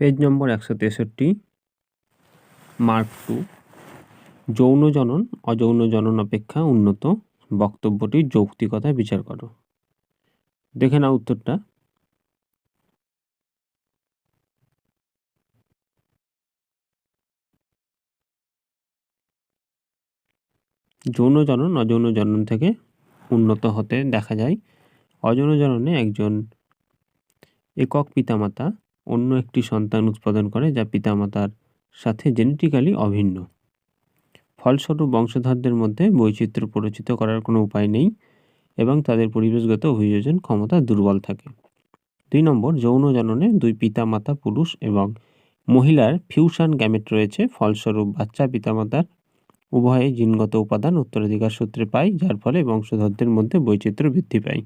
Page নম্বর একশো তেষট্টি, mark two, যৌন জনন, অযৌন জনন অপেক্ষা উন্নত বক্তব্যটির যৌক্তিকতা বিচার করো। দেখে নাও উত্তরটা। যৌন জনন, অযৌন জনন থেকে উন্নত হতে দেখা যায়। অযৌন জননে একজন একক পিতামাতা অন্য একটি সন্তান উৎপাদন করে যা পিতামাতার সাথে জেনেটিক্যালি অভিন্ন। ফলস্বরূপ বংশধরদের মধ্যে বৈচিত্র্য পরিচিত করার কোনো উপায় নেই এবং তাদের পরিবেশগত অভিযোজন ক্ষমতা দুর্বল থাকে। দুই নম্বর, যৌন জননে দুই পিতা মাতা পুরুষ এবং মহিলার ফিউশন গ্যামেট রয়েছে। ফলস্বরূপ বাচ্চা পিতামাতার উভয়ে জিনগত উপাদান উত্তরাধিকার সূত্রে পায়, যার ফলে বংশধরদের মধ্যে বৈচিত্র্য বৃদ্ধি পায়।